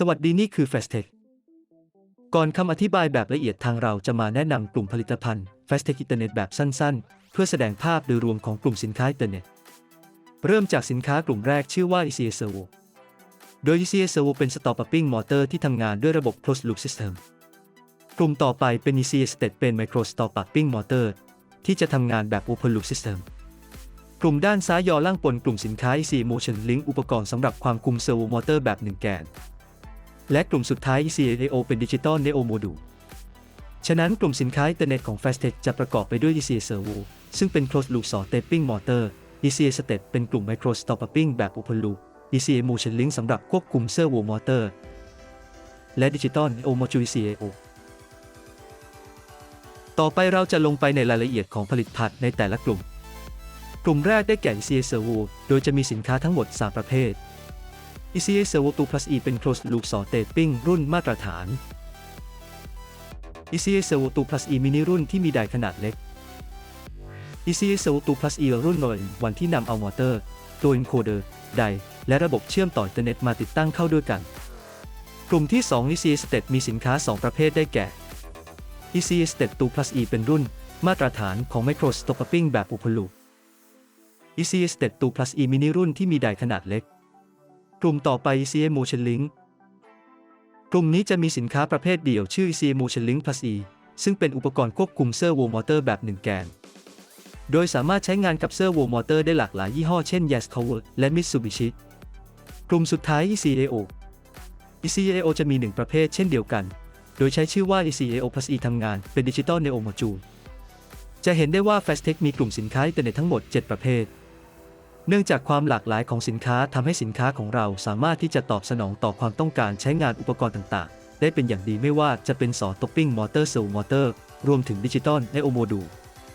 สวัสดีนี่คือ Fastech ก่อนคำอธิบายแบบละเอียดทางเราจะมาแนะนำกลุ่มผลิตภัณฑ์ Fastech Internet แบบสั้นๆ เพื่อแสดงภาพโดยรวมของกลุ่มสินค้าอินเทอร์เน็ต เริ่มจากสินค้ากลุ่มแรกชื่อว่า ECA Servo โดย ECA Servo เป็น Stop Upping Motor ที่ทำงานด้วยระบบ Closed Loop System กลุ่มต่อไปเป็น ECA State เป็น Micro Stop Upping Motor ที่จะทำงานแบบ Open Loop System กลุ่มด้านซ้ายยอล่างปนกลุ่มสินค้า EC Motion Link อุปกรณ์สำหรับความคุมเซอร์โวมอเตอร์แบบ1แกน และกลุ่มสุดท้าย ECAO เป็น Digital Neo Module ฉะนั้นกลุ่มสินค้าอินเทอร์เน็ตของ Fastech จะประกอบไปด้วย ECA Servo ซึ่งเป็น Closed Loop Saw Tapping Motor ECA Step เป็นกลุ่ม Micro s t o p p i n g แบบ Open Loop ECA Motion Link สำหรับควบคุม Servo Motor และ Digital Neo Module ECAO ต่อไปเราจะลงไปในรายละเอียดของผลิตภัณฑ์ในแต่ละกลุ่ม กลุ่มแรกได้แก่ ECA Servo โดยจะมีสินค้าทั้งหมด 3 ประเภท ECA Servo 2 plus E เป็น Closed Loop Saw Taping รุ่นมาตรฐาน ECA Servo 2 plus E Mini รุ่นที่มีไดขนาดเล็ก ECA Servo 2 plus E รุ่นนอยวันที่นำเอามอเตอร์ ตัว encoder ได และระบบเชื่อมต่ออินเทอร์เน็ตมาติดตั้งเข้าด้วยกัน กลุ่มที่ 2 ECA State มีสินค้า 2 ประเภทได้แก่ ECA State 2 plus E เป็นรุ่น มาตรฐานของ Micro Stopping แบบ Open Loop ECA State 2 plus E Mini รุ่นที่มีไดขนาดเล็ก กลุ่มต่อไป ECA Motion Link กลุ่มนี้จะมีสินค้าประเภทเดี่ยวชื่อ c m o t i o n Link Plus E ซึ่งเป็นอุปกรณ์ควบคุมเซอร์โวมอเตอร์แบบ 1 แกน โดยสามารถใช้งานกับเซอร์โวมอเตอร์ได้หลากหลายยี่ห้อเช่น Yaskawa และ Mitsubishi กลุ่มสุดท้าย ECAO ECAO จะมี 1 ประเภทเช่นเดียวกัน โดยใช้ชื่อว่า ECAO Plus E ทำงานเป็น Digital Neo Module จะเห็นได้ว่า Fastech มีกลุ่มสินค้าอินเทอร์เน็ตทั้งหมด 7 ประเภท เนื่องจากความหลากหลายของสินค้าทำให้สินค้าของเราสามารถที่จะตอบสนองต่อความต้องการใช้งานอุปกรณ์ต่างๆ ได้เป็นอย่างดีไม่ว่าจะเป็นสอต o ปปิ้งมอเตอร์เซลมอเตอร์ รวมถึงดิจิตอลและโอโมดู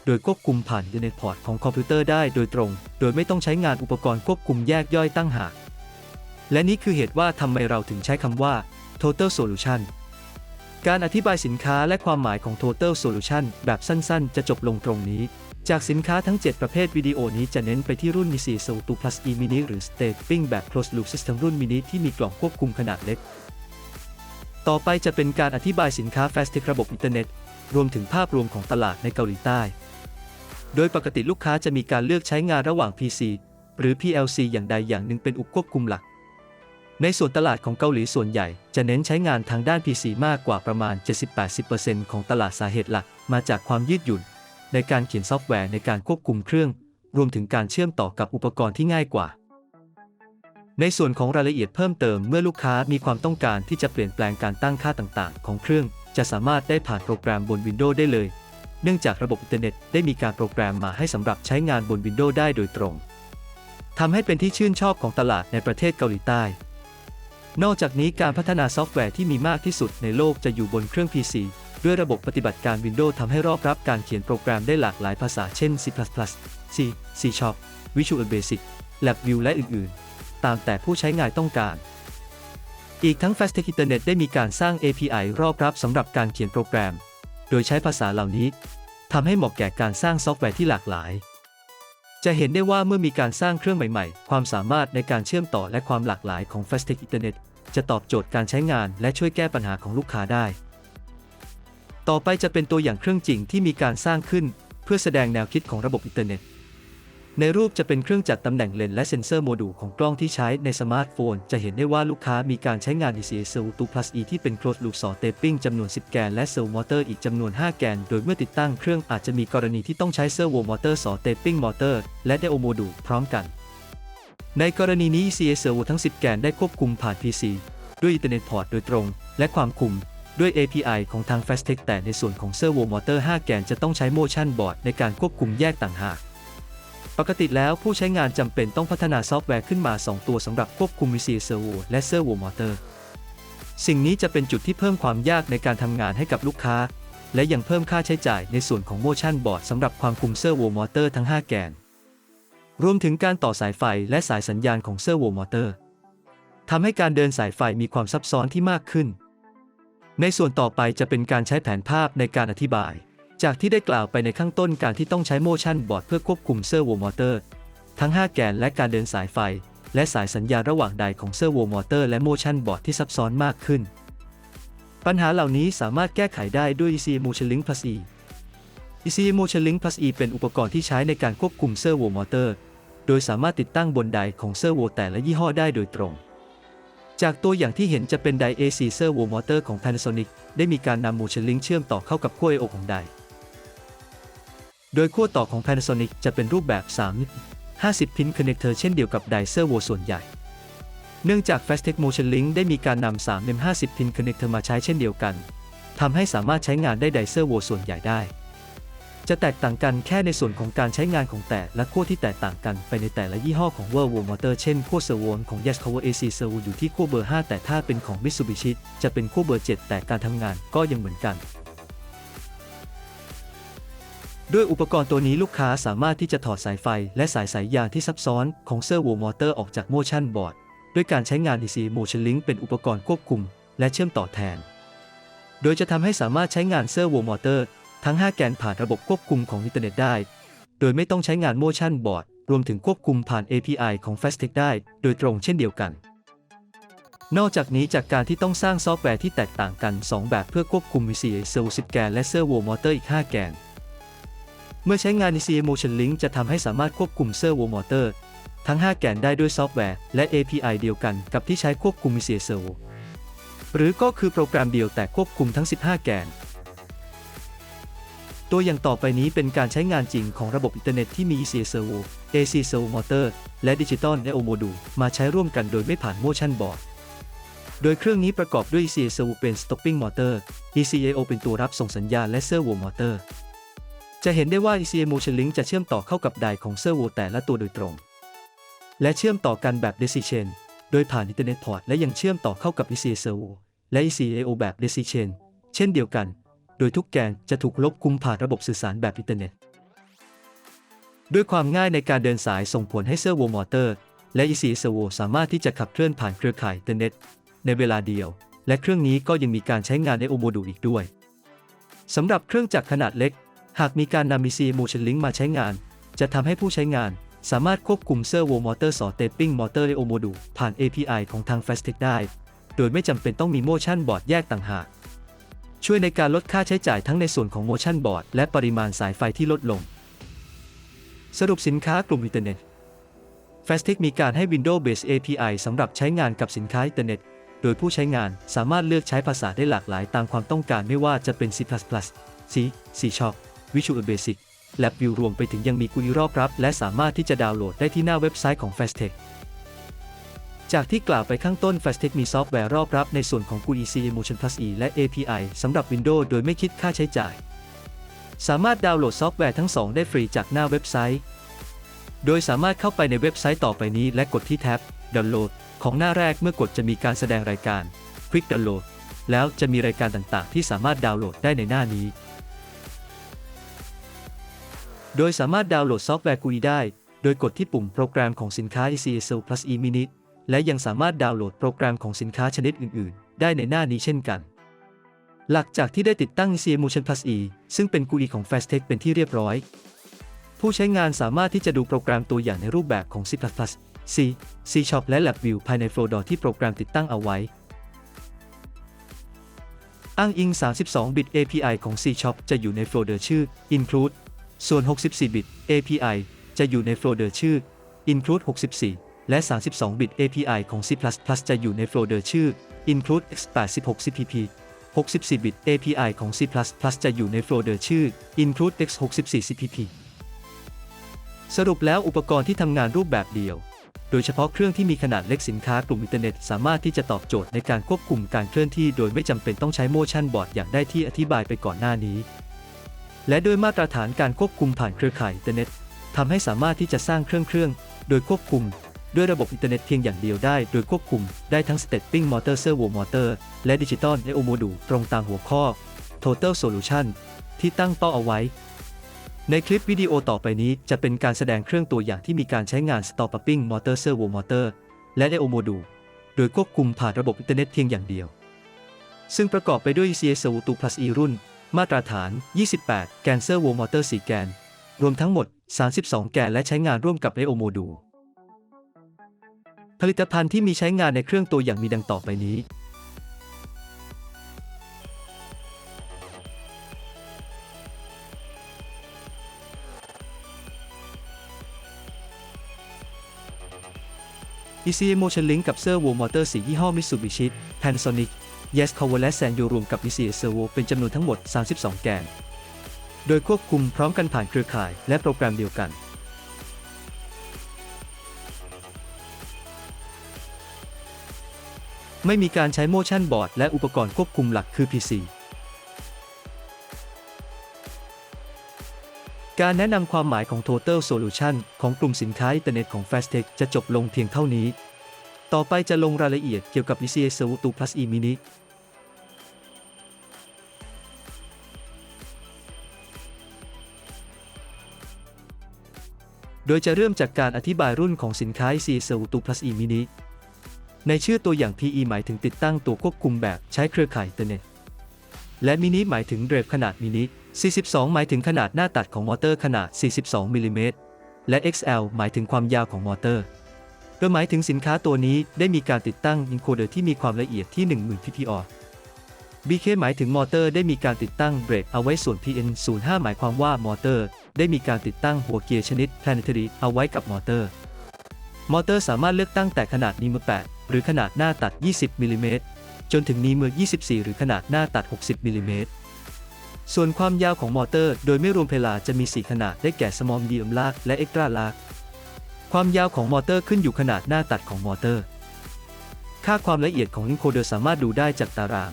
โดยควบคุมผ่านอินเน็ตพอร์ตของคอมพิวเตอร์ได้โดยตรง โดยไม่ต้องใช้งานอุปกรณ์ควบคุมแยกย่อยตั้งหาก และนี่คือเหตุว่าทำไมเราถึงใช้คำว่า total solution การอธิบายสินค้าและความหมายของ total solution แบบสั้นๆ จะจบลงตรงนี้ จากสินค้าทั้ง 7 ประเภทวิดีโอนี้จะเน้นไปที่รุ่นมี4 s o 2 plus e mini หรือ Stapling แบบ closed loop system รุ่นมินิที่มีกล่องควบคุมขนาดเล็ก ต่อไปจะเป็นการอธิบายสินค้า Fastech ระบบอินเทอร์เน็ต รวมถึงภาพรวมของตลาดในเกาหลีใต้ โดยปกติลูกค้าจะมีการเลือกใช้งานระหว่าง PC หรือ PLC อย่างใดอย่างหนึ่งเป็นอุปควบคุมหลัก ในส่วนตลาดของเกาหลีส่วนใหญ่ จะเน้นใช้งานทางด้าน PC มากกว่าประมาณ 70-80%ของตลาดสาเหตุหลัก มาจากความยืดหยุ่น ในการเขียนซอฟต์แวร์ในการควบคุมเครื่อง รวมถึงการเชื่อมต่อกับอุปกรณ์ที่ง่ายกว่า ในส่วนของรายละเอียดเพิ่มเติมเมื่อลูกค้ามีความต้องการที่จะเปลี่ยนแปลงการตั้งค่าต่างๆ ของเครื่อง จะสามารถได้ผ่านโปรแกรมบน Windows ได้เลย เนื่องจากระบบอินเทอร์เน็ตได้มีการโปรแกรมมาให้สำหรับใช้งานบน Windows ได้โดยตรงทำให้เป็นที่ชื่นชอบของตลาดในประเทศเกาหลีใต้ นอกจากนี้การพัฒนาซอฟต์แวร์ที่มีมากที่สุดในโลกจะอยู่บนเครื่อง PC ด้วยระบบปฏิบัติการ Windows ทำให้รอบรับการเขียนโปรแกรมได้หลากหลายภาษาเช่น C++, C, C Sharp, Visual Basic, LabVIEW และอื่นๆ ตามแต่ผู้ใช้งานต้องการ อีกทั้ง Fastech Internet ได้มีการสร้าง API รอบรับสำหรับการเขียนโปรแกรม โดยใช้ภาษาเหล่านี้ทำให้เหมาะแก่การสร้างซอฟต์แวร์ที่หลากหลาย จะเห็นได้ว่าเมื่อมีการสร้างเครื่องใหม่ๆ ความสามารถในการเชื่อมต่อและความหลากหลายของ Fastech Internet จะตอบโจทย์การใช้งานและช่วยแก้ปัญหาของลูกค้าได้ ต่อไปจะเป็นตัวอย่างเครื่องจริงที่มีการสร้างขึ้น เพื่อแสดงแนวคิดของระบบอินเทอร์เน็ต ในรูปจะเป็นเครื่องจัดตำแหน่งเลนและเซ็นเซอร์โมดูลของกล้องที่ใช้ในสมาร์ทโฟน จะเห็นได้ว่าลูกค้ามีการใช้งาน ECA Cell 2 Plus E ที่เป็น Closed Loop Saw Taping จำนวน 10 แกน และ Cell Motor อีกจำนวน 5 แกน โดยเมื่อติดตั้งเครื่องอาจจะมีกรณีที่ต้องใช้ Servo Motor Saw Taping Motor และ Deo Module พร้อมกัน ในกรณีนี้ ECSU ทั้ง 10 แกนได้ควบคุมผ่าน PC ด้วยอินเทอร์เน็ตพอร์ตโดยตรง และความคุม ด้วย API ของทาง Fastech แต่ในส่วนของ Servo Motor 5 แกนจะต้องใช้ Motion Board ในการควบคุมแยกต่างหาก ปกติแล้วผู้ใช้งานจำเป็นต้องพัฒนาซอฟต์แวร์ขึ้นมา 2 ตัวสำหรับควบคุม VCA Servo และ Servo Motor สิ่งนี้จะเป็นจุดที่เพิ่มความยากในการทำงานให้กับลูกค้า และยังเพิ่มค่าใช้จ่ายในส่วนของ Motion Board สำหรับความคุม Servo Motor ทั้ง 5 แกน รวมถึงการต่อสายไฟและสายสัญญาณของ Servo Motor ทำให้การเดินสายไฟมีความซับซ้อนที่มากขึ้น ในส่วนต่อไปจะเป็นการใช้แผนภาพในการอธิบาย จากที่ได้กล่าวไปในข้างต้นการที่ต้องใช้ motion board เพื่อควบคุมเซอร์โวมอเตอร์ ทั้ง 5 แกนและการเดินสายไฟ และสายสัญญาณระหว่างใดของเซอร์โวมอเตอร์และโมชันบอร์ดที่ซับซ้อนมากขึ้น ปัญหาเหล่านี้สามารถแก้ไขได้ด้วย ECU Motion Link Plus E ECU Motion Link Plus E เป็นอุปกรณ์ที่ใช้ในการควบคุมเซอร์โวมอเตอร์ โดยสามารถติดตั้งบนไดของเซอร์โวแต่ละยี่ห้อได้โดยตรง จากตัวอย่างที่เห็นจะเป็นได AC Servo Motor ของ Panasonic ได้มีการนำ Motion Link เชื่อมต่อเข้ากับขั้ว I/O ของได โดยขั้วต่อของ Panasonic จะเป็นรูปแบบ 3 50 พิน connector เช่นเดียวกับไดเซอร์โวส่วนใหญ่ เนื่องจาก Fastech Motion Link ได้มีการนำ3 M 50 พิน connector มาใช้เช่นเดียวกันทำให้สามารถใช้งานได้ไดเซอร์โวส่วนใหญ่ได้ จะแตกต่างกันแค่ในส่วนของการใช้งานของแต่และขั้วที่แตกต่างกันไปในแต่ละยี่ห้อของ Volvo Motor เช่นขั้วเซอร์โวของ Yaskawa AC Servo อยู่ที่ขั้วเบอร์ 5 แต่ถ้าเป็นของ Mitsubishi จะเป็นขั้วเบอร์ 7 แต่การทำงานก็ยังเหมือนกันด้วยอุปกรณ์ตัวนี้ลูกค้าสามารถที่จะถอดสายไฟ และสายสายยางที่ซับซ้อนของเซอร์โวมอเตอร์ออกจากโมชันบอร์ดด้วยการใช้งาน DC Motion Link เป็นอุปกรณ์ควบคุม และเชื่อมต่อแทน โดยจะทำให้สามารถใช้งานเซอร์โวมอเตอร์ ทั้ง 5 แกนผ่านระบบควบคุมของอินเทอร์เน็ตได้ โดยไม่ต้องใช้งานโมชันบอร์ดรวมถึงควบคุมผ่าน API ของ Fastech ได้ โดยตรงเช่นเดียวกัน นอกจากนี้จากการที่ต้องสร้างซอฟต์แวร์ที่แตกต่างกัน 2 แบบเพื่อควบคุม VCA Servo 10 แกนและ Servo Motor อีก 5 แกน เมื่อใช้งาน ECA Motion Link จะทำให้สามารถควบคุม Servo Motor ทั้ง 5 แกนได้ด้วยซอฟต์แวร์และ API เดียวกันกับที่ใช้ควบคุม VCA Servo หรือก็คือโปรแกรมเดียวแต่ควบคุมทั้ง 15 แกน ตัวอย่างต่อไปนี้เป็นการใช้งานจริงของระบบอินเทอร์เน็ตที่มี ECA Servo, AC Servo Motor และ Digital I/O Module มาใช้ร่วมกันโดยไม่ผ่าน Motion Board โดยเครื่องนี้ประกอบด้วย ECA Servo เป็น Stopping Motor, ECAO เป็นตัวรับส่งสัญญาณและ Servo Motor จะเห็นได้ว่า ECA Motion Link จะเชื่อมต่อเข้ากับไดของ Servo แต่ละตัวโดยตรง และเชื่อมต่อกันแบบ Daisy Chain โดยผ่าน Ethernet Port และยังเชื่อมต่อเข้ากับ ECA Servo และ ECAO แบบ Daisy Chain เช่นเดียวกัน โดยทุกแกนจะถูกลบคุมผ่านระบบสื่อสารแบบอินเทอร์เน็ต ด้วยความง่ายในการเดินสายส่งผลให้เซอร์โวมอเตอร์ และ ECA Servo สามารถที่จะขับเคลื่อนผ่านเครือข่ายอินเทอร์เน็ต ในเวลาเดียว และเครื่องนี้ก็ยังมีการใช้งานในโอโมดูอีกด้วยสำหรับเครื่องจักรขนาดเล็ก หากมีการนำ ECA Motion Link มาใช้งาน จะทำให้ผู้ใช้งานสามารถควบคุมเซอร์โวมอเตอร์สอเตปปิ้งมอเตอร์ในโอโมดูผ่าน API ของทาง f a s t e c ได้ โดยไม่จำเป็นต้องมีโมชั่นบอร์ดแยกต่างหาก ช่วยในการลดค่าใช้จ่ายทั้งในส่วนของโมชั่นบอร์ดและปริมาณสายไฟที่ลดลง สรุปสินค้ากลุ่มอินเทอร์เน็ต Fastech มีการให้ Windows Based API สำหรับใช้งานกับสินค้าอินเทอร์เน็ต โดยผู้ใช้งานสามารถเลือกใช้ภาษาได้หลากหลายตามความต้องการไม่ว่าจะเป็น C++, C, C Sharp, Visual Basic และ Vue รวมไปถึงยังมีกุยรอบรับ และสามารถที่จะดาวน์โหลดได้ที่หน้าเว็บไซต์ของ Fastech จากที่กล่าวไปข้างต้น Fastech มีซอฟต์แวร์รอบรับในส่วนของ GUI Emotion Plus E และ API สำหรับ Windows โดยไม่คิดค่าใช้จ่าย สามารถดาวน์โหลดซอฟต์แวร์ทั้งสองได้ฟรีจากหน้าเว็บไซต์ โดยสามารถเข้าไปในเว็บไซต์ต่อไปนี้และกดที่แท็บ Download ของหน้าแรกเมื่อกดจะมีการแสดงรายการ Quick Download แล้วจะมีรายการต่างๆ ที่สามารถดาวน์โหลดได้ในหน้านี้ โดยสามารถดาวน์โหลดซอฟต์แวร์ GUI ได้ โดยกดที่ปุ่มโปรแกรมของสินค้า ECSL Plus E Mini และยังสามารถดาวน์โหลดโปรแกรมของสินค้าชนิดอื่น ๆ ได้ในหน้านี้เช่นกัน หลังจากที่ได้ติดตั้ง c Motion Plus E ซึ่งเป็น GUI ของ Fastech เป็นที่เรียบร้อย ผู้ใช้งานสามารถที่จะดูโปรแกรมตัวอย่างในรูปแบบของ C++, C, C Sharp และ LabVIEW ภายในโฟลเดอร์ที่โปรแกรมติดตั้งเอาไว้ อ้างอิง 32-bit API ของ C Sharp จะอยู่ในโฟลเดอร์ชื่อ include ส่วน 64-bit API จะอยู่ในโฟลเดอร์ชื่อ include 64 และ 32-bit API ของ C++ จะอยู่ในโฟลเดอร์ชื่อ include x86 CPP 64-bit API ของ C++ จะอยู่ในโฟลเดอร์ชื่อ include x64 CPP สรุปแล้วอุปกรณ์ที่ทำงานรูปแบบเดียว โดยเฉพาะเครื่องที่มีขนาดเล็กสินค้ากลุ่มอินเทอร์เน็ต สามารถที่จะตอบโจทย์ในการควบคุมการเคลื่อนที่โดยไม่จำเป็นต้องใช้โมชั่นบอร์ดอย่างได้ที่อธิบายไปก่อนหน้านี้ และโดยมาตรฐานการควบคุมผ่านเครือข่ายอินเทอร์เน็ตทำให้สามารถที่จะสร้างเครื่องเครื่อง โดยควบคุม ด้วยระบบอินเทอร์เน็ตเพียงอย่างเดียวได้ โดยควบคุมได้ทั้ง Stepping Motor Servo Motor และ Digital I/O Module ตรงตามหัวข้อ Total Solution ที่ตั้งเป้าเอาไว้ ในคลิปวิดีโอต่อไปนี้จะเป็นการแสดงเครื่องตัวอย่างที่มีการใช้งาน Stopping Motor Servo Motor และ I/O Module โดยควบคุมผ่านระบบอินเทอร์เน็ตเพียงอย่างเดียว ซึ่งประกอบไปด้วย CSU 2 Plus E รุ่น มาตรฐาน 28 แกน Servo Motor 4แกน รวมทั้งหมด 32 แกนและใช้งานร่วมกับ I/O Module ผลิตภัณฑ์ที่มีใช้งานในเครื่องตัวอย่างมีดังต่อไปนี้ ECA Motion Link กับ Servo Motor 4 ยี่ห้อ Mitsubishi Panasonic Yes Cover และ Sanyo รวมกับ ECA Servo เป็นจำนวนทั้งหมด 32 แกน โดยควบคุมพร้อมกันผ่านเครือข่ายและโปรแกรมเดียวกัน ไม่มีการใช้ motion board และอุปกรณ์ควบคุมหลักคือ PC การแนะนำความหมายของ Total Solution ของกลุ่มสินค้าอินเทอร์เน็ตของ Fastech จะจบลงเพียงเท่านี้ ต่อไปจะลงรายละเอียดเกี่ยวกับ ECA Servo 2 Plus E Mini โดยจะเริ่มจากการอธิบายรุ่นของสินค้า ECA Servo 2 Plus E Mini ในชื่อตัวอย่าง PE หมายถึงติดตั้งตัวควบคุมแบบใช้เครือข่ายอินเทอร์เน็ต และมินิหมายถึงเดรฟขนาดมินิ 42 หมายถึงขนาดหน้าตัดของมอเตอร์ขนาด 42มิลลิเมตร และ XL หมายถึงความยาวของมอเตอร์ โดยหมายถึงสินค้าตัวนี้ได้มีการติดตั้งอินโคเดอร์ที่มีความละเอียดที่ 10,000 ppr BK หมายถึงมอเตอร์ได้มีการติดตั้งเบรกเอาไว้ส่วน PN 05 หมายความว่ามอเตอร์ ได้มีการติดตั้งหัวเกียร์ชนิด planetary เอาไว้กับมอเตอร์ มอเตอร์สามารถเลือกตั้งแต่ขนาดนีมือ8 หรือขนาดหน้าตัด 20มิลลิเมตรจนถึงนีเมือ 24 หรือขนาดหน้าตัด 60มิลลิเมตรส่วนความยาวของมอเตอร์ โดยไม่รวมเพลาจะมี 4 ขนาดได้แก่ small medium large และ extra large ความยาวของมอเตอร์ขึ้นอยู่ขนาดหน้าตัดของมอเตอร์ ค่าความละเอียดของลิงโคเดอร์สามารถดูได้จากตาราง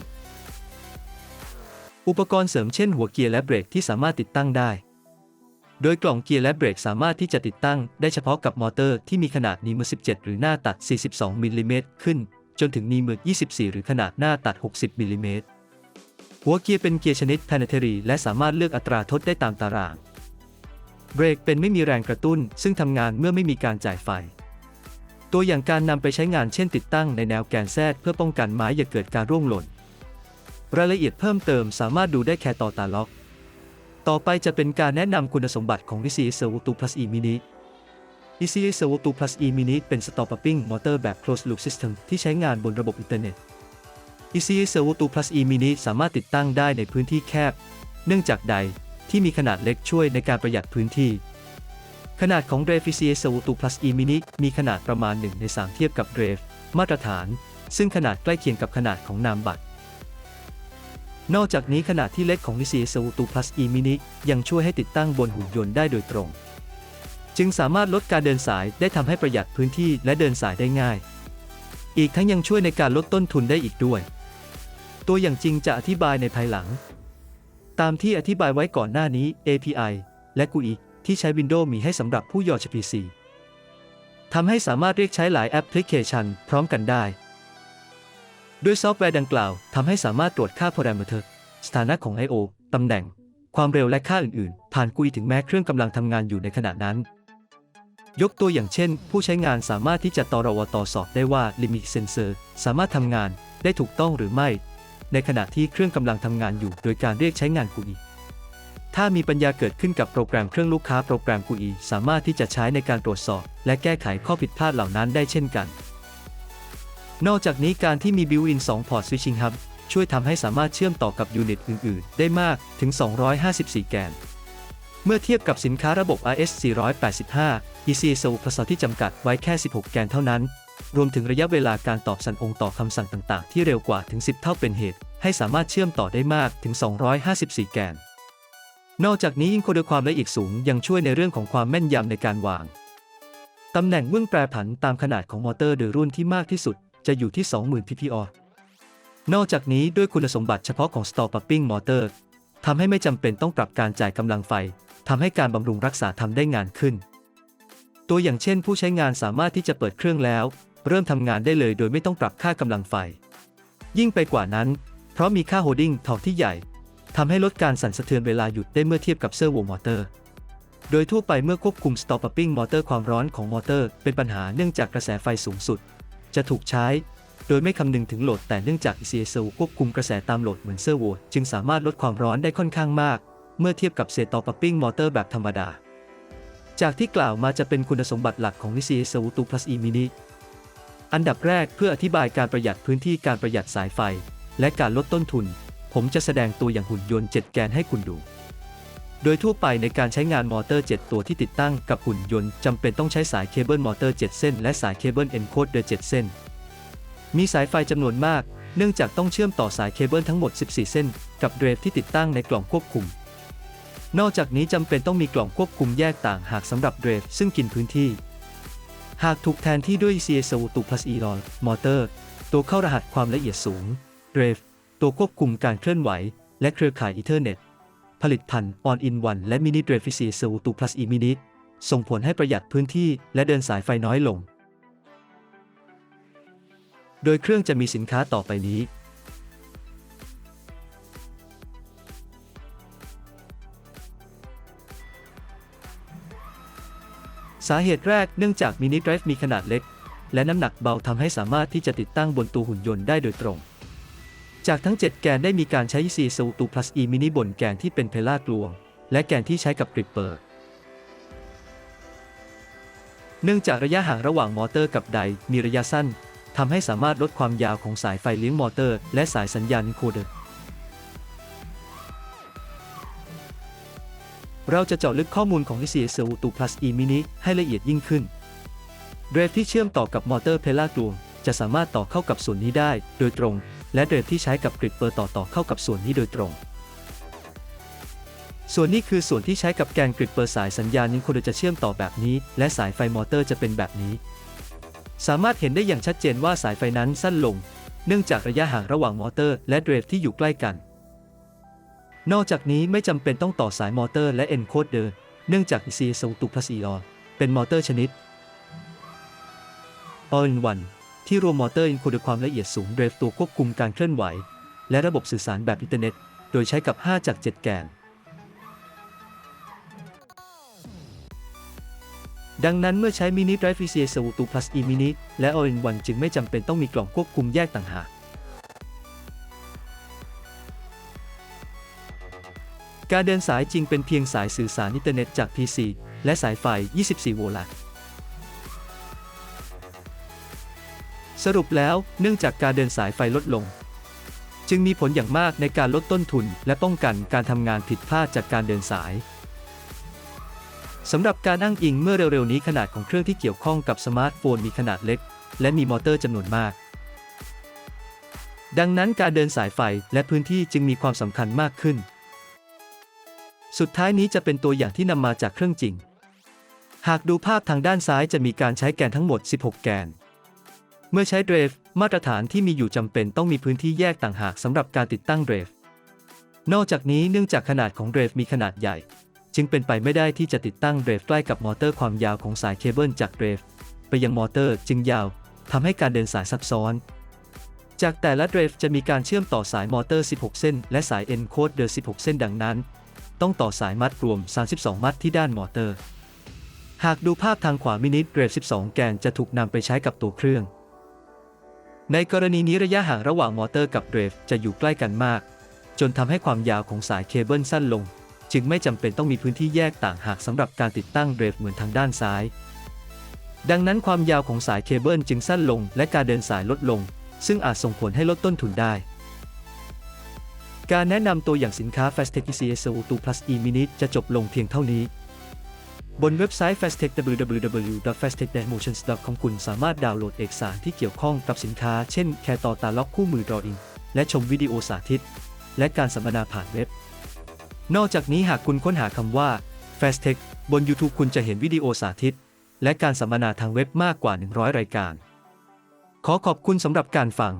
อุปกรณ์เสริมเช่นหัวเกียร์และเบรกที่สามารถติดตั้งได้ โดยกล่องเกียร์และเบรกสามารถที่จะติดตั้งได้เฉพาะกับมอเตอร์ที่มีขนาดนีมือ17 หรือหน้าตัด 42 มิลลิเมตรขึ้น จนถึงนีมือ24 หรือขนาดหน้าตัด 60 มิลลิเมตร หัวเกียร์เป็นเกียร์ชนิด planetary และสามารถเลือกอัตราทดได้ตามตาราง เบรกเป็นไม่มีแรงกระตุ้น ซึ่งทำงานเมื่อไม่มีการจ่ายไฟ ตัวอย่างการนำไปใช้งานเช่นติดตั้งในแนวแกนแซดเพื่อป้องกันไม้อย่าเกิดการร่วงหล่น รายละเอียดเพิ่มเติมสามารถดูได้แค่ต่อตาล็อก ต่อไปจะเป็นการแนะนำคุณสมบัติของ ECA Servo 2 Plus E Mini ECA Servo 2 Plus E Mini เป็น Stop Pumping Motor แบบ Closed Loop System ที่ใช้งานบนระบบอินเทอร์เน็ต ECA Servo 2 Plus E Mini สามารถติดตั้งได้ในพื้นที่แคบ เนื่องจากใดที่มีขนาดเล็กช่วยในการประหยัดพื้นที่ ขนาดของ Drive ECA Servo 2 Plus E Mini มีขนาดประมาณ 1 ใน 3 เทียบกับ Drive มาตรฐาน ซึ่งขนาดใกล้เคียงกับขนาดของนามบัตร นอกจากนี้ขนาดที่เล็กของ ECA Servo 2 Plus E Mini ยังช่วยให้ติดตั้งบนหุ่นยนต์ได้โดยตรง จึงสามารถลดการเดินสายได้ทำให้ประหยัดพื้นที่และเดินสายได้ง่าย อีกทั้งยังช่วยในการลดต้นทุนได้อีกด้วย ตัวอย่างจริงจะอธิบายในภายหลัง ตามที่อธิบายไว้ก่อนหน้านี้ API และ GUI ที่ใช้ Windows มีให้สำหรับผู้ย่อ PC ทำให้สามารถเรียกใช้หลายแอปพลิเคชันพร้อมกันได้ ด้วยซอฟต์แวร์ดังกล่าวทำให้สามารถตรวจค่า parameter สถานะของ I/O ตำแหน่ง ความเร็วและค่าอื่นๆ ผ่าน GUI ถึงแม้เครื่องกำลังทำงานอยู่ในขณะนั้น ยกตัวอย่างเช่น ผู้ใช้งานสามารถที่จะตรวตสอบได้ว่า Limit Sensor สามารถทำงานได้ถูกต้องหรือไม่ ในขณะที่เครื่องกำลังทำงานอยู่ โดยการเรียกใช้งาน GUI ถ้ามีปัญญาเกิดขึ้นกับโปรแกรมเครื่องลูกค้าโปรแกรม GUI สามารถที่จะใช้ในการตรวจสอบ และแก้ไขข้อผิดพลาดเหล่านั้นได้เช่นกัน นอกจากนี้การที่มี built-in 2 port switching hub ช่วยทำให้สามารถเชื่อมต่อกับยูนิตอื่น ๆ ได้มากถึง 254 แกน เมื่อเทียบกับสินค้าระบบ RS 485 ECA Servo Plus ที่จำกัดไว้แค่ 16 แกนเท่านั้น รวมถึงระยะเวลาการตอบสันองค์ต่อคำสั่งต่าง ๆ ที่เร็วกว่าถึง 10 เท่าเป็นเหตุ ให้สามารถเชื่อมต่อได้มากถึง 254 แกน นอกจากนี้อินโคเดความละเอียดสูงยังช่วยในเรื่องของความแม่นยำในการวาง ตำแหน่งเบื้องแปรผันตามขนาดของมอเตอร์โดยรุ่นที่มากที่สุด จะอยู่ที่ 20,000 ppr นอกจากนี้ด้วยคุณสมบัติเฉพาะของ Stall Pumping Motor ทำให้ไม่จำเป็นต้องปรับการจ่ายกำลังไฟ ทำให้การบำรุงรักษาทำได้งานขึ้น ตัวอย่างเช่น ผู้ใช้งานสามารถที่จะเปิดเครื่องแล้ว เริ่มทำงานได้เลยโดยไม่ต้องปรับค่ากำลังไฟ ยิ่งไปกว่านั้น เพราะมีค่าโฮดดิ้งทอกที่ใหญ่ทำให้ลดการสั่นสะเทือนเวลาหยุดได้เมื่อเทียบกับเซอร์โวมอเตอร์ โดยทั่วไปเมื่อควบคุม Stall Pumping Motor ความร้อนของมอเตอร์เป็นปัญหาเนื่องจากกระแสไฟสูงสุด จะถูกใช้ โดยไม่คำนึงถึงโหลดแต่เนื่องจาก ECSO ควบคุมกระแสตามโหลดเหมือนเซอร์โวจึงสามารถลดความร้อนได้ค่อนข้างมาก เมื่อเทียบกับเซตอปัปปิ้งมอเตอร์แบบธรรมดา จากที่กล่าวมาจะเป็นคุณสมบัติหลักของ ECSO 2 Plus E Mini อันดับแรกเพื่ออธิบายการประหยัดพื้นที่การประหยัดสายไฟ และการลดต้นทุน ผมจะแสดงตัวอย่างหุ่นยนต์ 7 แกนให้คุณดู โดยทั่วไปในการใช้งานมอเตอร์ 7 ตัวที่ติดตั้งกับหุ่นยนต์จำเป็นต้องใช้สายเคเบิลมอเตอร์ 7 เส้น และสายเคเบิลเอนโคดเดอร์7เส้น มีสายไฟจำนวนมาก เนื่องจากต้องเชื่อมต่อสายเคเบิลทั้งหมด 14 เส้น กับเดรฟที่ติดตั้งในกล่องควบคุม นอกจากนี้จำเป็นต้องมีกล่องควบคุมแยกต่างหากสำหรับเดรฟซึ่งกินพื้นที่ หากถูกแทนที่ด้วย CSO ตุ plus e r o มอเตอร์ ตัวเข้ารหัสความละเอียดสูง REF ตัวควบคุมการเคลื่อนไหว และเครือข่ายอีเทอร์เน็ต ผลิตภัณฑ์ On in One และ Mini d r e f CSO ตุ plus e mini ส่งผลให้ประหยัดพื้นที่และเดินสายไฟน้อยลง โดยเครื่องจะมีสินค้าต่อไปนี้ สาเหตุแรกเนื่องจากมินิไดรฟ์มีขนาดเล็ก และน้ำหนักเบาทำให้สามารถที่จะติดตั้งบนตัวหุ่นยนต์ได้โดยตรง จากทั้ง 7 แกนได้มีการใช้ c s u ตู plus e mini บนแกนที่เป็นเพลากลวง และแกนที่ใช้กับกริปเปอร์เนื่องจากระยะห่างระหว่างมอเตอร์กับไดมีระยะสั้นทำให้สามารถลดความยาวของสายไฟเลี้ยงมอเตอร์ และสายสัญญาณโคเดอร์เราจะเจาะลึกข้อมูลของ CSU ตู plus e mini ให้ละเอียดยิ่งขึ้น เดรฟที่เชื่อมต่อกับมอเตอร์เพลากลวงจะสามารถต่อเข้ากับส่วนนี้ได้ โดยตรง และเดรฟที่ใช้กับกริปเปอร์ต่อต่อเข้ากับส่วนนี้โดยตรง ส่วนนี้คือส่วนที่ใช้กับแกนกริปเปอร์สายสัญญาณนิโคดอร์จะเชื่อมต่อแบบนี้ และสายไฟมอเตอร์จะเป็นแบบนี้ สามารถเห็นได้อย่างชัดเจนว่าสายไฟนั้นสั้นลง เนื่องจากระยะห่างระหว่างมอเตอร์และเดรฟที่อยู่ใกล้กัน นอกจากนี้ไม่จำเป็นต้องต่อสายมอเตอร์และเอนโคเดอร์เนื่องจาก CSO ตุ plus e r เป็นมอเตอร์ชนิด All in One ที่รวมมอเตอร์อินโคเดอร์ความละเอียดสูงเดรฟตัวควบคุมการเคลื่อนไหว และระบบสื่อสารแบบอินเทอร์เน็ต โดยใช้กับ 5 จาก 7 แกน ดังนั้นเมื่อใช้ Mini Drive CSO ตู plus e mini และ All in One จึงไม่จำเป็นต้องมีกล่องควบคุมแยกต่างหากการเดินสายจริงเป็นเพียงสายสื่อสารอินเทอร์เน็ตจาก PC และสายไฟ 24 โวลต์ สรุปแล้วเนื่องจากการเดินสายไฟลดลง จึงมีผลอย่างมากในการลดต้นทุนและป้องกันการทำงานผิดพลาดจากการเดินสายสำหรับการอ้างอิงเมื่อเร็วๆนี้ขนาดของเครื่องที่เกี่ยวข้องกับสมาร์ทโฟนมีขนาดเล็ก และมีมอเตอร์จำนวนมาก ดังนั้นการเดินสายไฟและพื้นที่จึงมีความสำคัญมากขึ้น สุดท้ายนี้จะเป็นตัวอย่างที่นำมาจากเครื่องจริง หากดูภาพทางด้านซ้ายจะมีการใช้แกนทั้งหมด 16 แกน เมื่อใช้เดรฟมาตรฐานที่มีอยู่จำเป็นต้องมีพื้นที่แยกต่างหากสำหรับการติดตั้งเดรฟนอกจากนี้เนื่องจากขนาดของเดรฟมีขนาดใหญ่ จึงเป็นไปไม่ได้ที่จะติดตั้งเดรฟใกล้กับมอเตอร์ความยาวของสายเคเบิลจากเดรฟไปยังมอเตอร์จึงยาวทำให้การเดินสายซับซ้อน จากแต่ละเดรฟจะมีการเชื่อมต่อสายมอเตอร์ 16 เส้น และสายเอนโคดเดอร์16 เส้นดังนั้น ต้องต่อสายมัดรวม 32 มัดที่ด้านมอเตอร์ หากดูภาพทางขวามินิเดรฟ 12 แกนจะถูกนำไปใช้กับตัวเครื่อง ในกรณีนี้ระยะห่างระหว่างมอเตอร์กับเดรฟจะอยู่ใกล้กันมาก จนทำให้ความยาวของสายเคเบิลสั้นลง จึงไม่จำเป็นต้องมีพื้นที่แยกต่างหากสำหรับการติดตั้งเดรฟเหมือนทางด้านซ้าย ดังนั้นความยาวของสายเคเบิลจึงสั้นลง และการเดินสายลดลง ซึ่งอาจส่งผลให้ลดต้นทุนได้ การแนะนำตัวอย่างสินค้า Fastech CSO 2 Plus E Mini จะจบลงเพียงเท่านี้ บนเว็บไซต์ Fastech www.fastech-motions.com คุณสามารถดาวน์โหลดเอกสารที่เกี่ยวข้องกับสินค้า เช่น แคต่อตาล็อกคู่มือ Drawing และชมวิดีโอสาธิต และการสัมมนาผ่านเว็บ นอกจากนี้หากคุณค้นหาคำว่า Fastech บน YouTube คุณจะเห็นวิดีโอสาธิต และการสัมมนาทางเว็บมากกว่า 100 รายการ ขอขอบคุณสำหรับการฟัง